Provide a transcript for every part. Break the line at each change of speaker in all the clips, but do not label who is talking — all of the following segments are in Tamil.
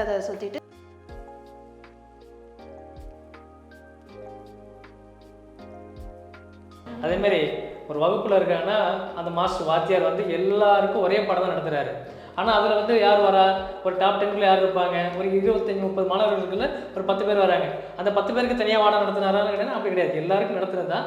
அதை சுற்றிட்டு
அதே மாதிரி ஒரு வகுப்புல இருக்காங்கன்னா அந்த மாஸ்டர் வாத்தியார் வந்து எல்லாருக்கும் ஒரே பாடம் தான் நடத்துறாரு. ஆனா அதுல வந்து யார் வரா? ஒரு டாப் டென்குள்ள யார் இருப்பாங்க? ஒரு இருபத்தஞ்சி முப்பது மாணவர்களுக்குள்ள ஒரு பத்து பேர் வராங்க. அந்த பத்து பேருக்கு தனியா பாடம் நடத்துனாரான்னு கேட்டா அப்படி கிடையாது. எல்லாருக்கும் நடத்துறது தான்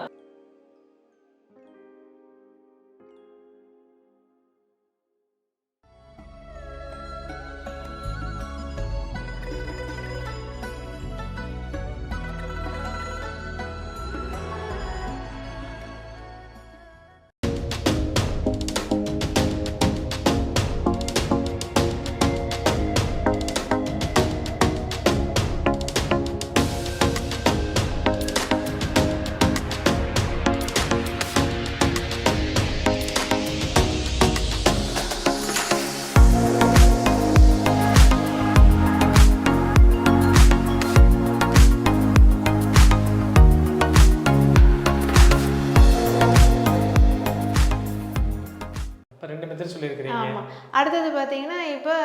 ஆமாம் அடுத்தது பார்த்தீங்கன்னா இப்போ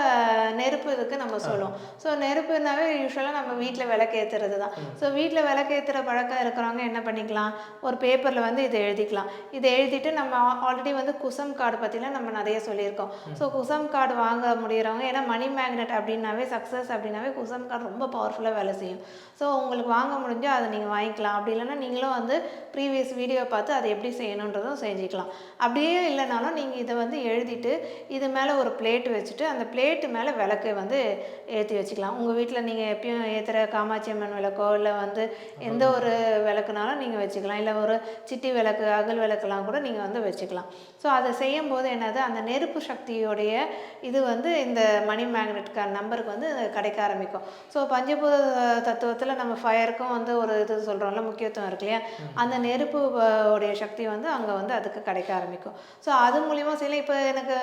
நெருப்பு இதுக்கு நம்ம சொல்லுவோம். ஸோ நெருப்புனாவே யூஸ்வலாக நம்ம வீட்டில் விளக்கேற்றுறது தான் ஸோ வீட்டில் விளக்கேற்றுற பழக்கம் இருக்கிறவங்க என்ன பண்ணிக்கலாம்? ஒரு பேப்பரில் வந்து இதை எழுதிக்கலாம். இதை எழுதிட்டு நம்ம ஆல்ரெடி வந்து குசம் கார்டு பற்றிலாம் நம்ம நிறைய சொல்லியிருக்கோம். ஸோ குசம் கார்டு வாங்க முடியறவங்க ஏன்னா மணி மேக்னெட் அப்படின்னாவே சக்ஸஸ் அப்படின்னாவே குசம் கார்டு ரொம்ப பவர்ஃபுல்லாக வேலை செய்யும். ஸோ உங்களுக்கு வாங்க முடிஞ்சால் அதை நீங்கள் வாங்கிக்கலாம். அப்படி இல்லைன்னா நீங்களும் வந்து ப்ரீவியஸ் வீடியோ பார்த்து அதை எப்படி செய்யணுன்றதும் செஞ்சுக்கலாம். அப்படியே இல்லைனாலும் நீங்கள் இதை வந்து எழுதிட்டு இது மேலே ஒரு பிளேட் வச்சுட்டு அந்த பிளேட்டு மேலே விளக்கு வந்து ஏற்றி வச்சுக்கலாம். உங்கள் வீட்டில் நீங்கள் எப்பயும் ஏற்றுற காமாட்சி அம்மன் விளக்கோ இல்லை வந்து எந்த ஒரு விளக்குனாலும் நீங்கள் வச்சுக்கலாம். இல்லை ஒரு சிட்டி விளக்கு அகல் விளக்குலாம் கூட நீங்கள் வந்து வச்சுக்கலாம். ஸோ அதை செய்யும் போது என்னது? அந்த நெருப்பு சக்தியோடைய இது வந்து இந்த மணி மேக்னெட் நம்பருக்கு வந்து கிடைக்க ஆரம்பிக்கும். ஸோ பஞ்சபூத தத்துவத்தில் நம்ம ஃபயருக்கும் வந்து ஒரு இது சொல்கிறோம்ல முக்கியத்துவம் இருக்கு இல்லையா? அந்த நெருப்பு உடைய சக்தி வந்து அங்கே வந்து அதுக்கு கிடைக்க ஆரம்பிக்கும். ஸோ அது மூலிமா சில இப்போ எனக்கு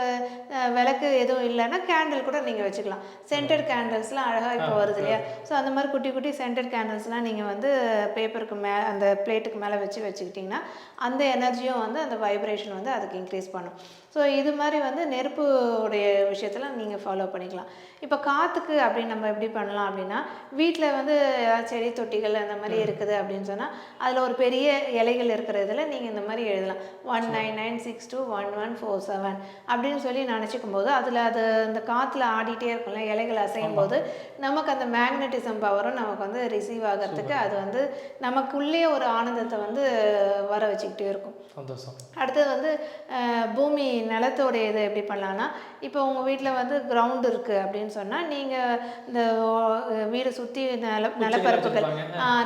விளக்கு எதுவும் இல்லைன்னா கேண்டில் கூட நீங்கள் வச்சுக்கலாம். சென்டட் கேண்டில்ஸ்லாம் அழகாக இப்போ வருது இல்லையா? ஸோ அந்த மாதிரி குட்டி குட்டி சென்டட் கேண்டில்ஸ்லாம் நீங்கள் வந்து பேப்பருக்கு மே அந்த பிளேட்டுக்கு மேலே வச்சு வச்சுக்கிட்டிங்கன்னா அந்த எனர்ஜியும் வந்து அந்த வைப்ரேஷன் வந்து அதுக்கு இன்க்ரீஸ் பண்ணும் ஸோ இது மாதிரி வந்து நெருப்பு உடைய விஷயத்தில் நீங்கள் ஃபாலோ பண்ணிக்கலாம். இப்போ காற்றுக்கு அப்படின்னு நம்ம எப்படி பண்ணலாம் அப்படின்னா வீட்டில் வந்து ஏதாவது செடி தொட்டிகள் அந்த மாதிரி இருக்குது அப்படின்னு சொன்னால் அதில் ஒரு பெரிய இலைகள் இருக்கிற இதில் நீங்கள் இந்த மாதிரி எழுதலாம். One nine nine six two one one four seven அப்படின்னு சொல்லி நினச்சிக்கும் போது அதில் அது அந்த காற்றுல ஆடிட்டே இருக்கும்ல இலைகள் அசையும் போது நமக்கு அந்த மேக்னட்டிசம் பவரும் நமக்கு வந்து ரிசீவ் ஆகிறதுக்கு அது வந்து நமக்குள்ளேயே ஒரு ஆனந்தத்தை வந்து வர வச்சுக்கிட்டே இருக்கும்.
சந்தோஷம்.
அடுத்தது வந்து பூமி நிலத்தோடைய இதை எப்படி பண்ணலான்னா இப்போ உங்கள் வீட்டில் வந்து கிரவுண்ட் இருக்குது அப்படின்னு சொன்னால் நீங்கள் இந்த வீடு சுற்றி நில நிலப்பரப்புகள்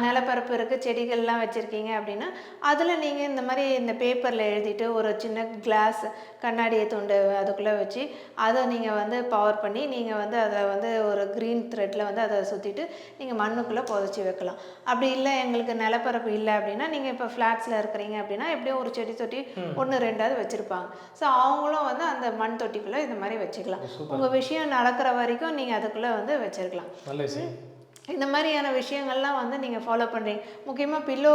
நிலப்பரப்பு இருக்குது செடிகள்லாம் வச்சுருக்கீங்க அப்படின்னா அதில் நீங்கள் இந்த மாதிரி இந்த பேப்பரில் எழுதிட்டு ஒரு சின்ன கிளாஸ் கண்ணாடி துண்டு அதுக்குள்ளே வச்சு அதை நீங்கள் வந்து பவர் பண்ணி நீங்கள் வந்து அதை வந்து ஒரு க்ரீன் த்ரெட்டில் வந்து அதை சுற்றிட்டு நீங்கள் மண்ணுக்குள்ளே புதைச்சி வைக்கலாம். அப்படி இல்லை எங்களுக்கு நிலப்பரப்பு இல்லை அப்படின்னா நீங்கள் இப்போ ஃப்ளாட்ஸில் இருக்கிறீங்க அப்படின்னா எப்படியும் ஒரு செடி தொட்டி ஒன்று ரெண்டாவது வச்சுருப்பாங்க. ஸோ அவங்களும் வந்து அந்த மண் தொட்டிக்குள்ளே இந்த மாதிரி வச்சுக்கலாம். உங்கள் விஷயம் நடக்கிற வரைக்கும் நீங்கள் அதுக்குள்ளே வந்து வச்சிருக்கலாம்.
நல்ல விஷயம்.
இந்த மாதிரியான விஷயங்கள்லாம் வந்து நீங்கள் ஃபாலோ பண்ணுறீங்க முக்கியமாக பில்லோ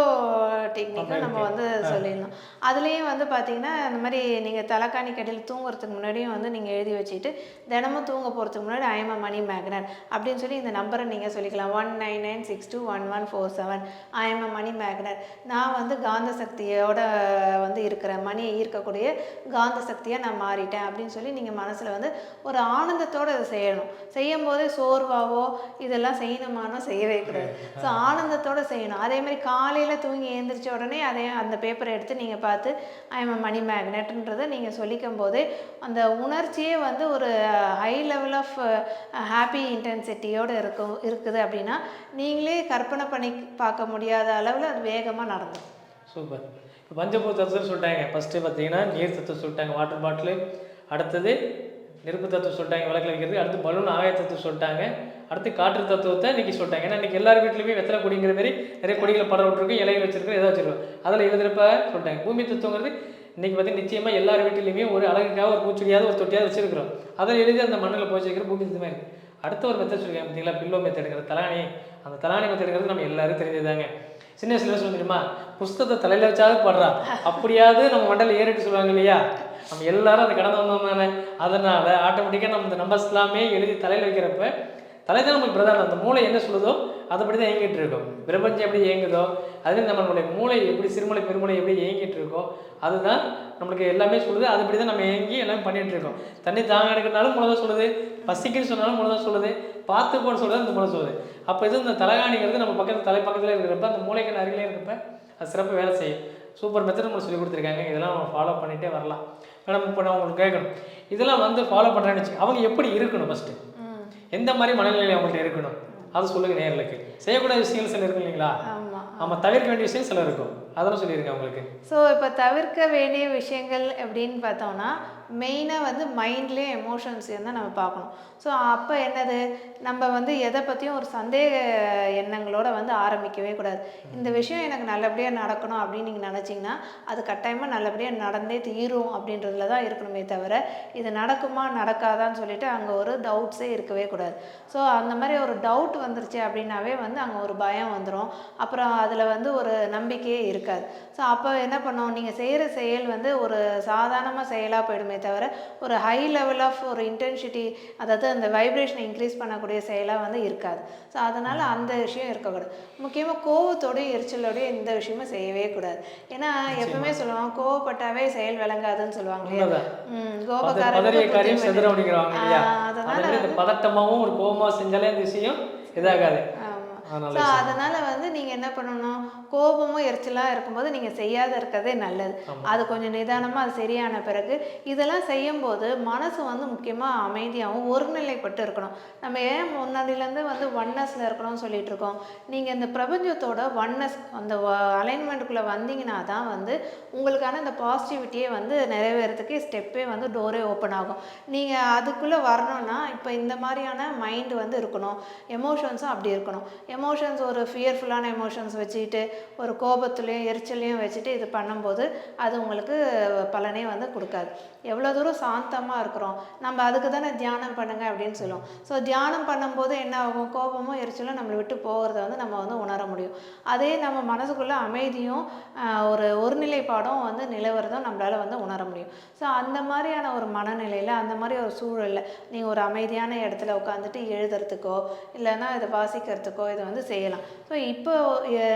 டெக்னிக்கும் நம்ம வந்து சொல்லிடலாம் அதுலேயும் வந்து பார்த்தீங்கன்னா இந்த மாதிரி நீங்கள் தலைக்காணி கடையில் தூங்குறதுக்கு முன்னாடியும் வந்து நீங்கள் எழுதி வச்சுட்டு தினமும் தூங்க போகிறதுக்கு முன்னாடி ஐஎம் மணி மேக்னட் அப்படின்னு சொல்லி இந்த நம்பரை நீங்கள் சொல்லிக்கலாம். One nine nine six two one one four seven I'm money magnet நான் வந்து காந்த சக்தியோட வந்து இருக்கிறேன் மணியை ஈர்க்கக்கூடிய காந்த சக்தியாக நான் மாறிட்டேன் அப்படின்னு சொல்லி நீங்கள் மனசில் வந்து ஒரு ஆனந்தத்தோடு அதை செய்யணும். செய்யும் போதே சோர்வாவோ இதெல்லாம் செய்யணுமானா செய்யவே கூடாது. ஸோ ஆனந்தத்தோடு செய்யணும். அதே மாதிரி காலையில் தூங்கி எழுந்திரிச்ச உடனே அதே அந்த பேப்பரை எடுத்து நீங்கள் பார்த்து ஐஎம் மணி மேக்னெட்ன்றதை நீங்கள் சொல்லிக்கும் போதே அந்த உணர்ச்சியே வந்து ஒரு ஹை லெவல் ஆஃப் ஹாப்பி இன்டென்சிட்டியோடு இருக்கும் இருக்குது அப்படின்னா நீங்களே கற்பனை பண்ணி பார்க்க முடியாத அளவில் அது வேகமாக நடந்துடும்
சூப்பர். இப்போ பஞ்சபூத தத்துவம் சொல்லிட்டாங்க. ஃபஸ்ட்டு பார்த்தீங்கன்னா நீர் தத்துவம் சொல்லிட்டாங்க. வாட்டர் பாட்டிலு அடுத்தது நெருப்பு தத்துவம் சொல்லிட்டாங்க. விளக்கில் வைக்கிறது அடுத்து பலூன் ஆகாய தத்துவம் சொல்லிட்டாங்க. அடுத்து காற்று தத்துவத்தை இன்னைக்கு சொல்லிட்டாங்க. ஏன்னா இன்றைக்கி எல்லார் வீட்லையுமே வெத்தலை கொடிங்கிற மாதிரி நிறைய கொடிகளை படம் விட்டுருக்கும் இலைகள் வச்சிருக்கோம் ஏதாவது வச்சிருக்கோம் அதில் எழுதுறப்ப சொல்லிட்டாங்க. பூமி தத்துவங்கிறது இன்றைக்கி பார்த்தீங்கன்னா நிச்சயமாக எல்லார் வீட்டிலையுமே ஒரு அழகுக்காக ஒரு பூச்செடியாவது ஒரு தொட்டியாவது வச்சிருக்கிறோம். அதில் எழுதி அந்த மண்ணில் போச்சு பூமி தத்துவமாக இருக்குது அடுத்த ஒரு மெத்தட் சொல்லியிருக்காங்க பார்த்தீங்களா? பில்லோ மெத்தடுங்கிறது தலானி அந்த தலானி மெத்தடுங்கிறது நம்ம எல்லாரும் தெரிஞ்சதாங்க சின்ன வயசுல சொல்லுமா சொல்ல தெரியுமா புஸ்தகத்தை வச்சாவது படுறா. அப்படியாவது நம்ம மண்டல ஏறிட்டு சொல்லுவாங்க இல்லையா? நம்ம எல்லாரும் அதை கடந்து வந்தோம் தானே அதனால ஆட்டோமேட்டிக்காக நம்ம இந்த நம்பர்ஸ் எல்லாமே எழுதி தலையில் வைக்கிறப்ப தலைதான் நமக்கு பிரதானம் அந்த மூளை என்ன சொல்லுதோ அதைப்படி தான் இயங்கிட்டு இருக்கும். பிரபஞ்சம் எப்படி இயங்குதோ அதுலேயும் நம்மளுடைய மூளை எப்படி சிறுமலை பெருமலை எப்படி இயங்கிட்டு இருக்கோ அதுதான் நம்மளுக்கு எல்லாமே சொல்லுது. அதுபடி தான் நம்ம இயங்கி எல்லாமே பண்ணிட்டு இருக்கோம். தண்ணி தாங்க எடுக்கிறனாலும் மூளை தான் சொல்லுது. பசிக்குன்னு சொன்னாலும் மூளை தான் சொல்லுது. பார்த்து போன்னு சொல்லுறது அந்த மூளை சொல்லுது. அப்போ இது இந்த தலைகாணிங்கிறது நம்ம பக்கத்தில் தலை பக்கத்தில் இருக்கிறப்ப அந்த மூளைக்கு அருகிலே இருக்கிறப்ப அது சிறப்பு வேலை செய்யும். சூப்பர் மெத்தட் நம்மளுக்கு சொல்லி கொடுத்துருக்காங்க. இதெல்லாம் நம்ம ஃபாலோ பண்ணிகிட்டே வரலாம். மேடம் இப்போ நான் உங்களுக்கு கேட்கணும். இதெல்லாம் வந்து ஃபாலோ பண்ணுறேன்னு அவங்க எப்படி இருக்கணும் ஃபஸ்ட்டு எந்த மாதிரி மனநிலை அவங்கள்ட்ட இருக்கணும்? அது சொல்லுங்க நேர்களுக்கு செய்யக்கூடாத விஷயங்கள் சில இருக்கு இல்லைங்களா?
ஆமாம்
தவிர்க்க வேண்டிய விஷயம் சில இருக்கும். அதெல்லாம் சொல்லியிருக்கேன் உங்களுக்கு.
ஸோ இப்போ தவிர்க்க வேண்டிய விஷயங்கள் அப்படின்னு பார்த்தோம்னா மெயினாக வந்து மைண்ட்லேயும் எமோஷன்ஸையும் தான் நம்ம பார்க்கணும். ஸோ அப்போ என்னது? நம்ம வந்து எதை பற்றியும் ஒரு சந்தேக எண்ணங்களோடு வந்து ஆரம்பிக்கவே கூடாது. இந்த விஷயம் எனக்கு நல்லபடியாக நடக்கணும் அப்படின்னு நீங்கள் நினச்சிங்கன்னா அது கட்டாயமாக நல்லபடியாக நடந்தே தீரும் அப்படின்றதுல தான் இருக்கணுமே தவிர இது நடக்குமா நடக்காதான்னு சொல்லிட்டு அங்கே ஒரு டவுட்ஸே இருக்கவே கூடாது. ஸோ அந்த மாதிரி ஒரு டவுட் வந்துருச்சு அப்படின்னாவே வந்து அங்கே ஒரு பயம் வந்துடும் அப்புறம் அதில் வந்து ஒரு நம்பிக்கையே இருக்காது. ஸோ அப்போ என்ன பண்ணோம் நீங்கள் செய்கிற செயல் வந்து ஒரு சாதாரணமாக செயலாக போயிடுமே தவிர ஒரு ஹை லெவல் ஆஃப் ஒரு இன்டென்சிட்டி அதாவது அந்த வைப்ரேஷனை இன்க்ரீஸ் பண்ணக்கூடிய செயலாக வந்து இருக்காது. ஸோ அதனால் அந்த விஷயம் இருக்கக்கூடாது. முக்கியமாக கோவத்தோடயும் எரிச்சலோடயும் எந்த விஷயமும் செய்யவே கூடாது. ஏன்னா எப்பவுமே சொல்லுவாங்க கோவப்பட்டாவே செயல் விளங்காதுன்னு சொல்லுவாங்க ஆ, அதனால
பதட்டமாகவும் ஒரு கோபமாக செஞ்சாலே அந்த விஷயம் இதாகாது.
ஸோ அதனால வந்து நீங்க என்ன பண்ணணும்? கோபமும் எரிச்சலா இருக்கும்போது நீங்க செய்யாத இருக்கிறதே நல்லது. அது கொஞ்சம் நிதானமா அது சரியான பிறகு இதெல்லாம் செய்யும்போது மனசு வந்து முக்கியமா அமைதியாகவும் ஒருநிலைப்பட்டு இருக்கணும். நம்ம ஏன் முன்னாடியிலேருந்து வந்து ஒன்னஸ்ல இருக்கணும்னு சொல்லிட்டு இருக்கோம்? நீங்க இந்த பிரபஞ்சத்தோட ஒன்னஸ் அந்த அலைன்மெண்ட்டுக்குள்ள வந்தீங்கன்னா தான் வந்து உங்களுக்கான இந்த பாசிட்டிவிட்டியே வந்து நிறைவேறதுக்கு ஸ்டெப்பே வந்து டோரே ஓப்பன் ஆகும். நீங்க அதுக்குள்ள வரணும்னா இப்போ இந்த மாதிரியான மைண்ட் வந்து இருக்கணும். எமோஷன்ஸும் அப்படி இருக்கணும். எமோஷன்ஸ் ஒரு ஃபியர்ஃபுல்லான எமோஷன்ஸ் வச்சுக்கிட்டு ஒரு கோபத்துலேயும் எரிச்சலையும் வச்சுட்டு இது பண்ணும்போது அது உங்களுக்கு பலனே வந்து கொடுக்காது. எவ்வளோ தூரம் சாந்தமாக இருக்கிறோம் நம்ம அதுக்கு தானே தியானம் பண்ணுங்கள் அப்படின்னு சொல்லுவோம். ஸோ தியானம் பண்ணும்போது என்ன ஆகும்? கோபமும் எரிச்சலும் நம்மளை விட்டு போகிறத வந்து நம்ம வந்து உணர முடியும். அதே நம்ம மனசுக்குள்ளே அமைதியும் ஒரு ஒருநிலைப்பாடும் வந்து நிலவரதும் நம்மளால் வந்து உணர முடியும். ஸோ அந்த மாதிரியான ஒரு மனநிலையில் அந்த மாதிரி ஒரு சூழலில் நீங்கள் ஒரு அமைதியான இடத்துல உட்காந்துட்டு எழுதுறதுக்கோ இல்லைன்னா இதை வாசிக்கிறதுக்கோ இதை வந்து செய்யலாம். ஸோ இப்போ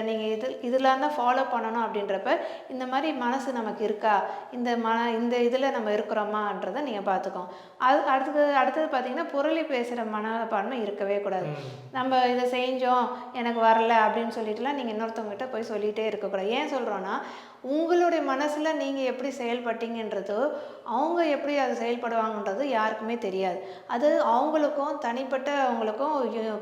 நீங்கள் இது இதெல்லாம் தான் ஃபாலோ பண்ணணும் அப்படின்றப்ப இந்த மாதிரி மனசு நமக்கு இருக்கா? இந்த மன இந்த இதில் நம்ம இருக்கிறோமான்றதை நீங்கள் பார்த்துக்கோங்க. அது அடுத்தது அடுத்தது பார்த்தீங்கன்னா புரளி பேசுகிற மனப்பான்மை இருக்கவே கூடாது. நம்ம இதை செஞ்சோம் எனக்கு வரல அப்படின்னு சொல்லிட்டுலாம் நீங்கள் இன்னொருத்தவங்ககிட்ட போய் சொல்லிகிட்டே இருக்கக்கூடாது. ஏன் சொல்கிறோன்னா உங்களுடைய மனசில் நீங்கள் எப்படி செயல்பட்டீங்கன்றதோ அவங்க எப்படி அது செயல்படுவாங்கன்றது யாருக்குமே தெரியாது. அது அவங்களுக்கும் தனிப்பட்ட அவங்களுக்கும்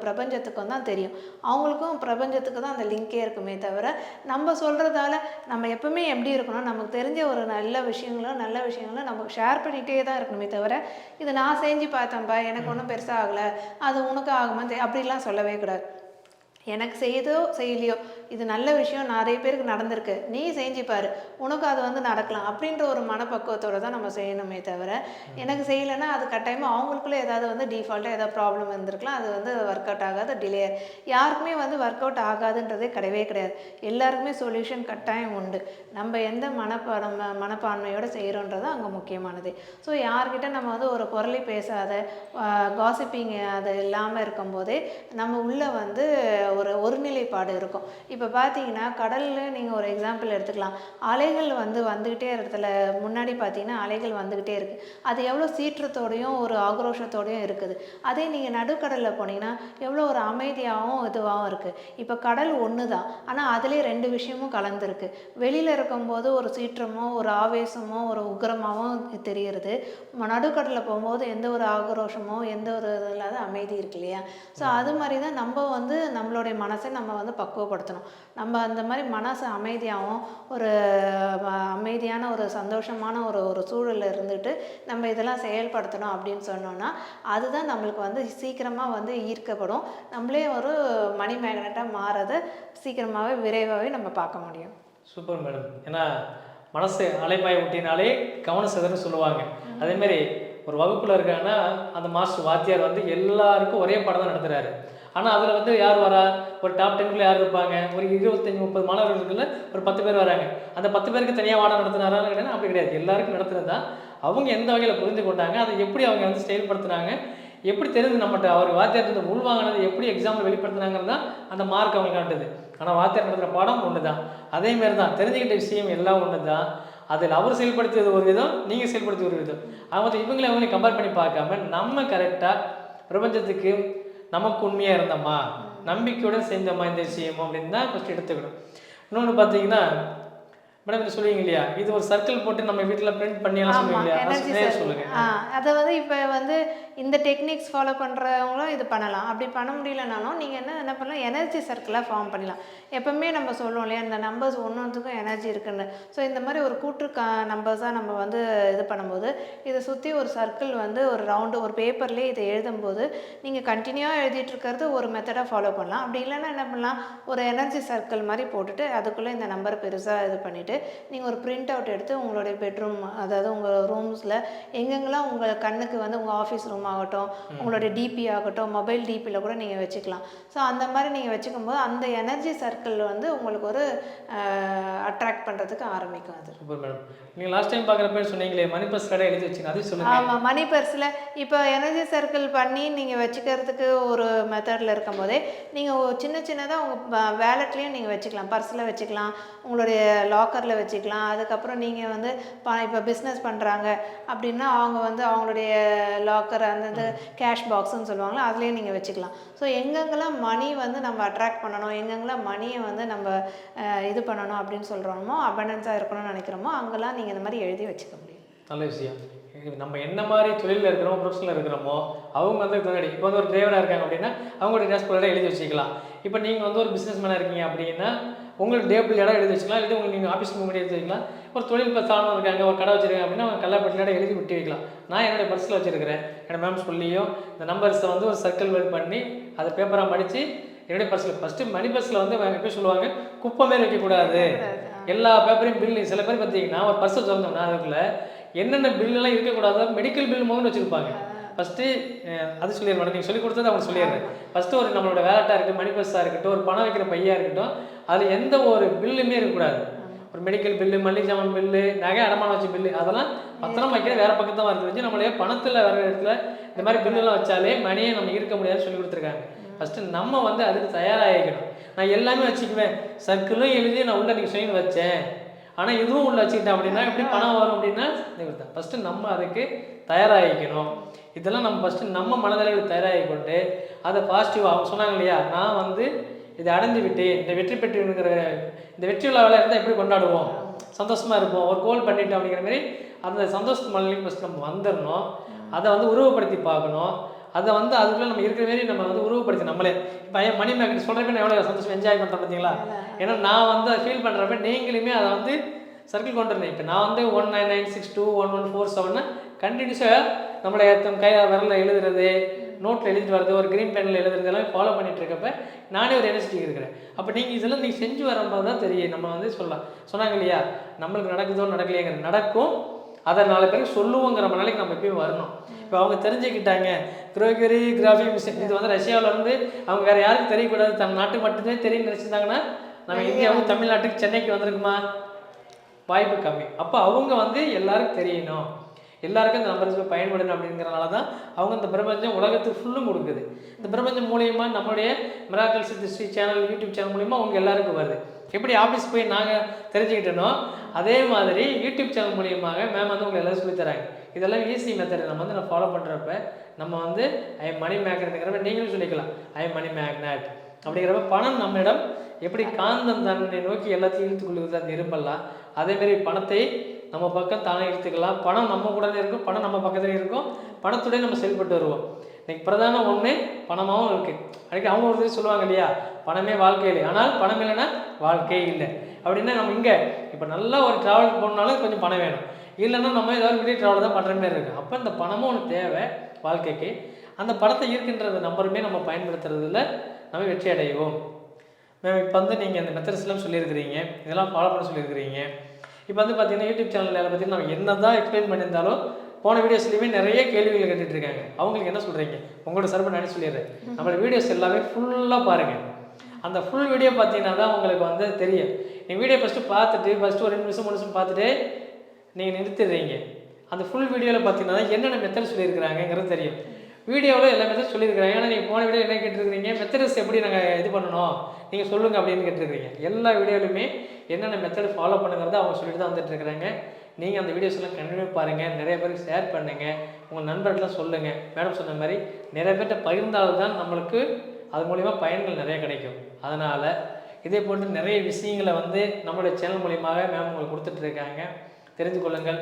பிரபஞ்சத்துக்கும் தான் தெரியும். அவங்களுக்கும் பிரபஞ்சத்துக்கு தான் அந்த லிங்கே இருக்குமே தவிர நம்ம சொல்கிறதால நம்ம எப்பவுமே எப்படி இருக்கணும் நமக்கு தெரிஞ்ச ஒரு நல்ல விஷயங்களும் நல்ல விஷயங்களும் நமக்கு ஷேர் பண்ணிகிட்டே தான் இருக்கணுமே தவிர இதை நான் செஞ்சு பார்த்தேன்ப்பா எனக்கு ஒன்றும் பெருசாக ஆகலை அது உனக்கு ஆகுமா அப்படிலாம் சொல்லவே கூடாது. எனக்கு செய்தோ செய்யலையோ இது நல்ல விஷயம் நிறைய பேருக்கு நடந்திருக்கு. நீ செஞ்சுப்பார் உனக்கு அது வந்து நடக்கலாம் அப்படின்ற ஒரு மனப்பக்குவத்தோட தான் நம்ம செய்யணுமே தவிர எனக்கு செய்யலைன்னா அது கட்டாயமாக அவங்களுக்குள்ளே ஏதாவது வந்து டிஃபால்ட்டாக ஏதாவது ப்ராப்ளம் இருந்திருக்கலாம். அது வந்து ஒர்க் அவுட் ஆகாது டிலே யாருக்குமே வந்து ஒர்க் அவுட் ஆகாதுன்றதே கிடையவே கிடையாது. எல்லாருக்குமே சொல்யூஷன் கட்டாயம் உண்டு. நம்ம எந்த மனப்பாடம் மனப்பான்மையோட செய்கிறோன்றது அங்கே முக்கியமானது. ஸோ யார்கிட்ட நம்ம வந்து ஒரு பொருளை பேசாத காசிப்பிங் அது இல்லாமல் இருக்கும்போதே நம்ம உள்ளே வந்து ஒரு ஒருநிலைப்பாடு இருக்கும். இப்போ இப்போ பார்த்தீங்கன்னா கடலில் நீங்கள் ஒரு எக்ஸாம்பிள் எடுத்துக்கலாம். அலைகள் வந்து வந்துக்கிட்டே இடத்துல முன்னாடி பார்த்தீங்கன்னா அலைகள் வந்துக்கிட்டே இருக்குது அது எவ்வளோ சீற்றத்தோடையும் ஒரு ஆக்ரோஷத்தோடையும் இருக்குது. அதே நீங்கள் நடுக்கடலில் போனீங்கன்னா எவ்வளோ ஒரு அமைதியாகவும் இதுவாகவும் இருக்குது இப்போ கடல் ஒன்று தான் ஆனால் அதுலேயே ரெண்டு விஷயமும் கலந்துருக்கு. வெளியில் இருக்கும்போது ஒரு சீற்றமோ ஒரு ஆவேசமோ ஒரு உக்கிரமாகவும் தெரிகிறது நடுக்கடலில் போகும்போது எந்த ஒரு ஆக்ரோஷமோ எந்த ஒரு இல்லாத அமைதி இருக்கு இல்லையா? ஸோ அது மாதிரி தான் நம்ம வந்து நம்மளுடைய மனசை நம்ம வந்து பக்குவப்படுத்தணும். நம்ம அந்த மாதிரி மனசை அமைதியாகவும் ஒரு அமைதியான ஒரு சந்தோஷமான ஒரு ஒரு சூழலில் இருந்துட்டு நம்ம இதெல்லாம் செயல்படுத்தணும் அப்படின்னு சொன்னோம்னா அதுதான் நம்மளுக்கு வந்து சீக்கிரமாக வந்து ஈர்க்கப்படும். நம்மளே ஒரு மணி மேக்னெட்டாக மாறதை சீக்கிரமாகவே விரைவாகவே நம்ம பார்க்க முடியும்.
Super madam. ஏன்னா மனசு அலைப்பாய் விட்டினாலே கவனம் சிதறன்னு சொல்லுவாங்க. அதே மாதிரி ஒரு வகுப்பில் இருக்காங்கன்னா அந்த மாஸ்டர் வாத்தியார் வந்து எல்லாருக்கும் ஒரே பாடம் தான் நடத்துகிறாரு ஆனால் அதில் வந்து யார் வரா? ஒரு டாப் டென்குள்ளே யார் இருப்பாங்க? ஒரு இருபத்தஞ்சி முப்பது மாணவர்கள் இருக்குல்ல ஒரு பத்து பேர் வராங்க. அந்த பத்து பேருக்கு தனியாக வாடம் நடத்துனாரான்னு கிடையாது அப்படி கிடையாது. எல்லாருக்கும் நடத்துறது தான். அவங்க எந்த வகையில் புரிந்து கொண்டாங்க அதை எப்படி அவங்க வந்து செயல்படுத்துனாங்க எப்படி தெரிஞ்சு நம்மகிட்ட அவர் வாத்தியார் உள்வாங்கினது எப்படி எக்ஸாமில் வெளிப்படுத்துனாங்கிறது தான் அந்த மார்க் அவங்க காட்டுது. ஆனால் வாத்தியார் நடத்துகிற பாடம் ஒன்று தான் அதேமாரி தான் தெரிஞ்சுக்கிட்ட விஷயம் எல்லாம் ஒன்று தான் அதில் அவர் செயல்படுத்தியது ஒரு விதம் நீங்கள் செயல்படுத்தி ஒரு விதம். அவங்க இவங்களை இவங்களை கம்பேர் பண்ணி பார்க்காம நம்ம கரெக்டாக பிரபஞ்சத்துக்கு நமக்கு உண்மையாக இருந்தோமா? நம்பிக்கையுடன் செஞ்சோமா இந்த விஷயம் அப்படின்னு தான் ஃபஸ்ட் எடுத்துக்கணும். இன்னொன்று பார்த்தீங்கன்னா மேடம் இது சொல்லுவீங்க இல்லையா? இது ஒரு சர்க்கிள் போட்டு நம்ம வீட்டில் பிரிண்ட் பண்ணியெல்லாம்
ஆமா
சொல்லுவீங்க சொல்லுங்க.
ஆ அதை வந்து இப்போ வந்து இந்த டெக்னிக்ஸ் ஃபாலோ பண்ணுறவங்களும் இது பண்ணலாம். அப்படி பண்ண முடியலனாலும் நீங்கள் என்ன என்ன பண்ணலாம்? எனர்ஜி சர்க்கிளாக ஃபார்ம் பண்ணலாம் எப்பவுமே நம்ம சொல்லுவோம் இல்லையா? இந்த நம்பர்ஸ் ஒன்றொன்றுக்கும் எனர்ஜி இருக்குன்னு. ஸோ இந்த மாதிரி ஒரு கூற்று க நம்பர்ஸாக நம்ம வந்து இது பண்ணும்போது இதை சுற்றி ஒரு சர்க்கிள் வந்து ஒரு ரவுண்டு ஒரு பேப்பர்லேயே இதை எழுதும்போது நீங்கள் கண்டினியூவாக எழுதிட்டு இருக்கிறது ஒரு மெத்தடாக ஃபாலோ பண்ணலாம். அப்படி இல்லைன்னா என்ன பண்ணலாம்? ஒரு எனர்ஜி சர்க்கிள் மாதிரி போட்டுட்டு அதுக்குள்ளே இந்த நம்பர் பெருசாக இது பண்ணிவிட்டு நீங்கள் ஒரு பிரிண்ட் அவுட் எடுத்து உங்களுடைய பெட்ரூம் அதாவது உங்கள் ரூம்ஸில் எங்கெங்கெல்லாம் உங்கள் கண்ணுக்கு வந்து உங்கள் ஆஃபீஸ் ரூம் ஆகட்டும் உங்களுடைய டிபி ஆகட்டும் மொபைல் டிபியில் கூட நீங்கள் வச்சுக்கலாம். ஸோ அந்த மாதிரி நீங்கள் வச்சுக்கும் போது அந்த எனர்ஜி சர்க்கிள் வந்து உங்களுக்கு ஒரு அட்ராக்ட் பண்ணுறதுக்கு ஆரம்பிக்கும் அது.
Super madam. நீங்கள் லாஸ்ட் டைம் பார்க்குறப்ப சொன்னீங்களே மணி பர்ஸ் கடை எழுதி வச்சுங்க அது சொல்லுங்க.
ஆமாம் மணி பர்ஸில் இப்போ எனர்ஜி சர்க்கிள் பண்ணி நீங்கள் வச்சுக்கிறதுக்கு ஒரு மெத்தடில் இருக்கும்போதே நீங்கள் சின்ன சின்னதாக உங்கள் வேலெட்லேயும் நீங்கள் வச்சுக்கலாம். பர்ஸில் வச்சுக்கலாம் உங்களுடைய லாக்கரில் வச்சுக்கலாம். அதுக்கப்புறம் நீங்கள் வந்து இப்போ பிஸ்னஸ் பண்ணுறாங்க அப்படின்னா அவங்க வந்து அவங்களுடைய லாக்கர் அந்த இது கேஷ் பாக்ஸ்ன்னு சொல்லுவாங்களா அதுலேயும் நீங்கள் வச்சுக்கலாம். ஸோ எங்கெங்கெல்லாம் மணி வந்து நம்ம அட்ராக்ட் பண்ணணும் எங்கெங்கெல்லாம் மணியை வந்து நம்ம இது பண்ணணும் அப்படின்னு சொல்கிறோமோ அபண்டன்ஸாக இருக்கணும்னு நினைக்கிறோமோ அங்கெல்லாம் நீங்கள் இந்த மாதிரி எழுதி வச்சுக்க முடியும்.
நல்ல விஷயம். நம்ம என்ன மாதிரி தொழிலில் இருக்கிறோமோ ப்ரொஃபஷனில் இருக்கிறோமோ அவங்க வந்து முன்னாடி இப்போ வந்து ஒரு டிரைவராக இருக்காங்க அப்படின்னா அவங்களுடைய டேஷ்போர்டில் எழுதி வச்சுக்கலாம். இப்போ நீங்கள் வந்து ஒரு பிஸ்னஸ் மேனாக இருக்கீங்க அப்படின்னா உங்களுக்கு டேபிள் இடம் எழுதி வச்சுக்கலாம். இல்லை உங்களுக்கு நீங்கள் ஆஃபீஸ்க்கு முன்னாடி எழுதி வைக்கலாம் ஒரு தொழில் பத்தாளம் இருக்காங்க ஒரு கடை வச்சிருக்காங்க அப்படின்னா அவங்க கல்லாப்பட்டில் இடம் எழுதி விட்டு வைக்கலாம். நான் என்னுடைய பர்ஸில் வச்சிருக்கிறேன். என்னோட மேம் சொல்லியும் இந்த நம்பர்ஸை வந்து ஒரு சர்க்கிள் வேல் பண்ணி அதை பேப்பராக மடித்து என்னுடைய பர்ஸில் ஃபஸ்ட்டு மணி பர்ஸில் வந்து எப்படி சொல்லுவாங்க குப்பை மாரி வைக்கக்கூடாது. எல்லா பேப்பரையும் பில்லு சில பேர் பார்த்தீங்கன்னா ஒரு பர்ஸை திறந்தோம்னா அதுக்குள்ள என்னென்ன பில்லெல்லாம் இருக்கக்கூடாதோ மெடிக்கல் பில் முதல்ல வச்சுருப்பாங்க. ஃபஸ்ட்டு அது சொல்லிடுறேன் நீங்கள் சொல்லி கொடுத்தது அவங்க சொல்லிடுறேன். ஃபஸ்ட்டு ஒரு நம்மளோட வேலட்டாக இருக்கட்டும் மணி பர்ஸாக இருக்கட்டும் ஒரு பணம் வைக்கிற பையாக இருக்கட்டும் அதில் எந்த ஒரு பில்லுமே இருக்கக்கூடாது. ஒரு மெடிக்கல் பில்லு மளிகை சாமான் பில்லு நகை அடமானம் வச்சு பில்லு அதெல்லாம் பத்திரம் வைக்கிற வேறு பக்கத்தான் வருது வச்சு நம்மளே பணத்தில் வர இடத்துல இந்த மாதிரி பில்லுலாம் வச்சாலே மணியை நம்ம இருக்க முடியாதுன்னு சொல்லி கொடுத்துருக்காங்க. ஃபஸ்ட்டு நம்ம வந்து அதுக்கு தயாராகிக்கணும். நான் எல்லாமே வச்சுக்குவேன். சர்க்கிளும் எழுதி நான் உள்ள நீங்கள் சைன் வச்சேன். ஆனால் இதுவும் உள்ள வச்சுக்கிட்டேன் அப்படின்னா எப்படி பணம் வரும் அப்படின்னா ஃபஸ்ட்டு நம்ம அதுக்கு தயாராகிக்கணும். இதெல்லாம் நம்ம ஃபஸ்ட்டு நம்ம மனதளவில் தயாராகி கொண்டு அதை பாசிட்டிவாக அவங்க சொன்னாங்க இல்லையா? நான் வந்து இதை அடைஞ்சு விட்டு இந்த வெற்றி பெற்றுங்கிற இந்த வெற்றி விழாவில் இருந்தால் எப்படி கொண்டாடுவோம்? சந்தோஷமாக இருப்போம். ஒரு கோல் பண்ணிட்டோம் அப்படிங்கிற மாதிரி அந்த சந்தோஷ மனநிலைக்கு ஃபஸ்ட் நம்ம வந்துடணும் அதை வந்து உருவப்படுத்தி பார்க்கணும். அதை வந்து அதுக்குள்ளே நம்ம இருக்கிற மாரி நம்ம வந்து உருவப்படுத்தி நம்மளே. இப்போ ஐயா மணி மேக்கெட் சொல்கிறப்ப நான் எவ்வளோ சந்தோஷம் என்ஜாய் பண்ணுறேன் பார்த்தீங்களா ஏன்னா நான் வந்து அதை ஃபீல் பண்ணுறப்ப நீங்களுமே அதை வந்து சர்க்கிள் கொண்டு வரணும். இப்போ நான் வந்து one nine nine six two one one four செவன்னா கண்டினியூஸாக நம்மளுடைய தம் கை விரலில் எழுதுறது நோட்டில் எழுதிட்டு வர்றது ஒரு க்ரீன் பெனில் எழுதுறது எல்லாம் ஃபாலோ பண்ணிட்டு இருக்கப்ப நானே ஒரு எனர்ஜெட்டிக் இருக்கிறேன். அப்போ நீங்கள் இதெல்லாம் நீங்கள் செஞ்சு வரும்போது தான் தெரியும். நம்ம வந்து சொல்லலாம். சொன்னாங்க இல்லையா? நம்மளுக்கு நடக்குதோ நடக்கலையேங்கிற நடக்கும். அதை நாலு பேருக்கு சொல்லுவோங்கிற மனநிலைக்கு நம்ம எப்பயும் வரணும். இப்போ அவங்க தெரிஞ்சுக்கிட்டாங்க. குரோகரி கிராஃபி மிஷின் இது வந்து ரஷ்யாவில் இருந்து அவங்க வேறு யாருக்கும் தெரியக்கூடாது. தன் நாட்டுக்கு மட்டுமே தெரியும் நினச்சிருந்தாங்கன்னா நம்ம இந்தியாவும் தமிழ்நாட்டுக்கு சென்னைக்கு வந்திருக்குமா? வாய்ப்பு கம்மி. அப்போ அவங்க வந்து எல்லாருக்கும் தெரியணும். எல்லாருக்கும் இந்த நம்பர்ஸ் போய் பயன்படணும் அப்படிங்கிறனால தான் அவங்க இந்த பிரபஞ்சம் உலகத்துக்கு ஃபுல்லும் கொடுக்குது. இந்த பிரபஞ்சம் மூலியமா நம்மளுடைய மிராக்கல் சித்தி சேனல் யூடியூப் சேனல் மூலியமா அவங்க எல்லாருக்கும் வருது. எப்படி ஆஃபீஸ் போய் நாங்கள் தெரிஞ்சுக்கிட்டனோ அதே மாதிரி யூடியூப் சேனல் மூலியமாக மேம் வந்து உங்களுக்கு எல்லோரும் சொல்லித் தராங்க. இதெல்லாம் ஈஸி மெத்தட் நம்ம வந்து நான் ஃபாலோ பண்ணுறப்ப நம்ம வந்து ஐ மணி மேக்னட்டுங்கிறப்ப நீங்களும் சொல்லிக்கலாம். ஐ மணி மேக்னட் அப்படிங்கிறப்ப பணம் நம்மிடம் எப்படி காந்தம் தன்னை நோக்கி எல்லாத்தையும் இழுத்து கொள்வது அந்த இரும்பெல்லாம் அதேமாரி பணத்தை நம்ம பக்கம் தானே இழுத்துக்கலாம். பணம் நம்ம கூட இருக்கும். பணம் நம்ம பக்கத்துலேயும் இருக்கும். பணத்துடன் நம்ம செயல்பட்டு வருவோம். இன்னைக்கு பிரதான ஒன்று பணமாகவும் இருக்குது அன்றைக்கி அவங்க ஒரு சொல்லுவாங்க இல்லையா? பணமே வாழ்க்கை இல்லை ஆனால் பணம் இல்லைன்னா வாழ்க்கையே இல்லை. அப்படின்னா நம்ம இங்கே இப்போ நல்லா ஒரு ட்ராவலுக்கு போனாலும் கொஞ்சம் பணம் வேணும். இல்லைன்னா நம்ம ஏதாவது வெளியே ட்ராவல் தான் பண்ணுற மாதிரி இருக்கும். அப்போ இந்த பணமும் ஒன்று தேவை வாழ்க்கைக்கு. அந்த பணத்தை இருக்கின்ற நம்பருமே நம்ம பயன்படுத்துறதுல நம்ம வெற்றி அடைவோம். மேம் இப்போ வந்து நீங்கள் அந்த மெத்தட்ஸ்லாம் சொல்லியிருக்கிறீங்க. இதெல்லாம் ஃபாலோ பண்ண சொல்லியிருக்கிறீங்க. இப்போ வந்து பார்த்தீங்கன்னா யூடியூப் சேனலில் பார்த்தீங்கன்னா நம்ம என்ன தான் எக்ஸ்பிளைன் பண்ணியிருந்தாலும் போன வீடியோஸ்லையுமே நிறைய கேள்விகள் கேட்டுட்டு இருக்காங்க. அவங்களுக்கு என்ன சொல்கிறீங்க உங்களோட சர்வ நான் சொல்லிடுறேன். நம்மளோட வீடியோஸ் எல்லாமே ஃபுல்லாக பாருங்கள் அந்த ஃபுல் வீடியோ பார்த்தீங்கன்னா தான் உங்களுக்கு வந்து தெரியும். நீங்கள் வீடியோ ஃபஸ்ட்டு பார்த்துட்டு ஃபஸ்ட்டு ஒரு ரெண்டு நிமிஷம் மூணு நிமிஷம் பார்த்துட்டு நீங்கள் நிறுத்திடுறீங்க. அந்த ஃபுல் வீடியோவில் பார்த்தீங்கன்னா என்னென்ன மெத்தட் சொல்லியிருக்கிறாங்கிறது தெரியும். வீடியோவில் எல்லா மெத்தட் சொல்லியிருக்கிறாங்க. ஏன்னா நீங்கள் போன வீடியோ என்ன கேட்டிருக்கிறீங்க? மெத்தட்ஸ் எப்படி நாங்கள் இது பண்ணணும்? நீங்கள் சொல்லுங்கள் அப்படின்னு கேட்டிருக்கிறீங்க. எல்லா வீடியோலையுமே என்னென்ன மெத்தட் ஃபாலோ பண்ணுங்கிறத அவங்க சொல்லிட்டு தான் வந்துட்டு இருக்கிறாங்க நீங்கள் அந்த வீடியோஸ் எல்லாம் கண்டினியூ பாருங்கள் நிறைய பேருக்கு ஷேர் பண்ணுங்கள் உங்கள் நண்பர்கள்லாம் சொல்லுங்கள் மேடம் சொன்ன மாதிரி நிறைய பேர்கிட்ட பகிர்ந்தால்தான் நம்மளுக்கு அது மூலிமா பயன்கள் நிறைய கிடைக்கும். அதனால் இதே போன்று நிறைய விஷயங்களை வந்து நம்மளுடைய சேனல் மூலியமாக மேம் உங்களுக்கு கொடுத்துட்டு இருக்காங்க. தெரிந்து கொள்ளுங்கள்.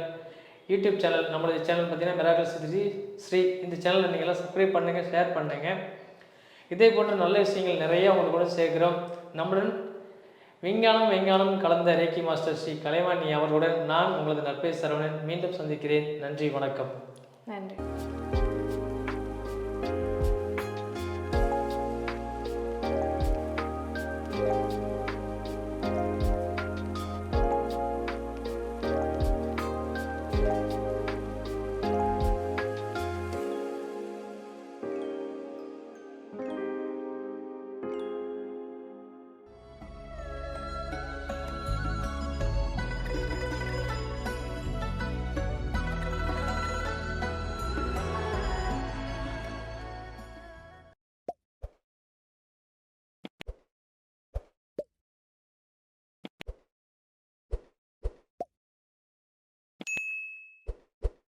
யூடியூப் சேனல் நம்மளுடைய சேனல் பார்த்தீங்கன்னா மிராக்கல் ஸ்ரீ ஸ்ரீ இந்த சேனலை நீங்களாம் சப்ஸ்கிரைப் பண்ணுங்கள் ஷேர் பண்ணுங்கள் இதே போன்ற நல்ல விஷயங்கள் நிறைய உங்களுக்கு கூட சேர்க்குறோம். நம்மளுடன் விஞ்ஞானம் விஞ்ஞானம் கலந்த ரேக்கி மாஸ்டர் ஸ்ரீ கலைவாணி அவர்களுடன் நான் உங்களது நட்பை சரவணன் மீண்டும் சந்திக்கிறேன். நன்றி வணக்கம்.
நன்றி.